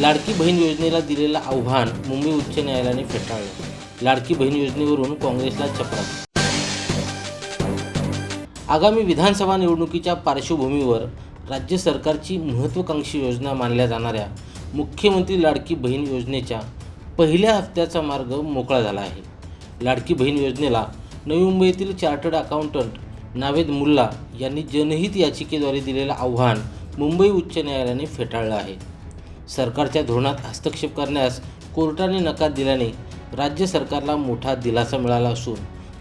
लाडकी बहीण योजनेला दिलेलं आव्हान मुंबई उच्च न्यायालयाने फेटाळलं. लाडकी बहीण योजनेवरून काँग्रेसला चपराक. आगामी विधानसभा निवडणुकीच्या पार्श्वभूमीवर राज्य सरकारची महत्त्वाकांक्षी योजना मानल्या जाणाऱ्या मुख्यमंत्री लाडकी बहीण योजनेच्या पहिल्या हप्त्याचा मार्ग मोकळा झाला आहे. लाडकी बहीण योजनेला नवी मुंबईतील चार्टर्ड अकाउंटंट नावेद मुल्ला यांनी जनहित याचिकेद्वारे दिलेलं आव्हान मुंबई उच्च न्यायालयाने फेटाळलं आहे. सरकारच्या धोरणात हस्तक्षेप करण्यास कोर्टाने नकार दिल्याने राज्य सरकारला मोठा दिलासा मिळाला असून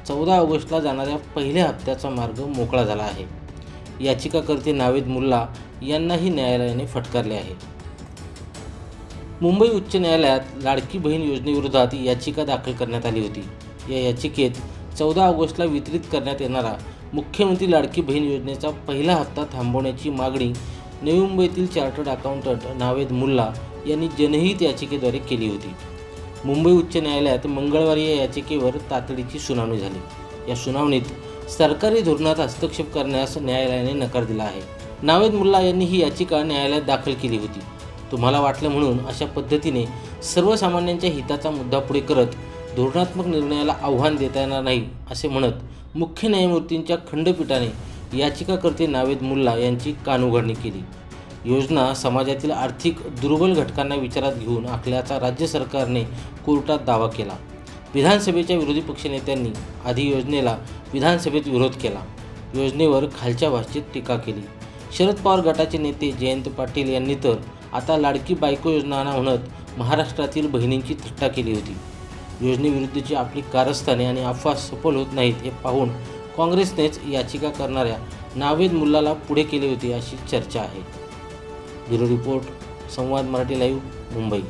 चौदा ऑगस्टला जाणाऱ्या पहिल्या हप्त्याचा मार्ग मोकळा झाला आहे. याचिकाकर्ते नावेद मुल्ला यांनाही न्यायालयाने फटकारले आहे. मुंबई उच्च न्यायालयात लाडकी बहीण योजनेविरोधात याचिका दाखल करण्यात आली होती. या याचिकेत चौदा ऑगस्टला वितरित करण्यात येणारा मुख्यमंत्री लाडकी बहीण योजनेचा पहिला हप्ता थांबवण्याची मागणी नवी मुंबईतील चार्टर्ड अकाउंटंट नावेद मुल्ला यांनी जनहित याचिकेद्वारे केली होती. मुंबई उच्च न्यायालयात मंगळवारी या याचिकेवर तातडीची सुनावणी झाली. या सुनावणीत सरकारी धोरणात हस्तक्षेप करण्यास न्यायालयाने नकार दिला आहे. नावेद मुल्ला यांनी ही याचिका न्यायालयात दाखल केली होती. तुम्हाला वाटलं म्हणून अशा पद्धतीने सर्वसामान्यांच्या हिताचा मुद्दा पुढे करत धोरणात्मक निर्णयाला आव्हान देता येणार नाही असे म्हणत मुख्य न्यायमूर्तींच्या खंडपीठाने याचिकाकर्ते नावेद मुल्ला यांची कानउघडणी केली. योजना समाजातील आर्थिक दुर्बल घटकांना विचारात घेऊन आखल्याचा राज्य सरकारने कोर्टात दावा केला. विधानसभेच्या विरोधी पक्षनेत्यांनी आधी योजनेला विधानसभेत विरोध केला. योजनेवर खालच्या भाषेत टीका केली. शरद पवार गटाचे नेते जयंत पाटील यांनी तर आता लाडकी बायको योजना म्हणत महाराष्ट्रातील बहिणींची थट्टा केली होती. योजनेविरुद्धची आपली कारस्थाने आणि अफवा सफल होत नाहीत हे पाहून काँग्रेसनेच याचिका करणाऱ्या नावेद मुल्लाला पुढे केली होती अशी चर्चा आहे. ब्युरो रिपोर्ट संवाद मराठी लाईव्ह मुंबई.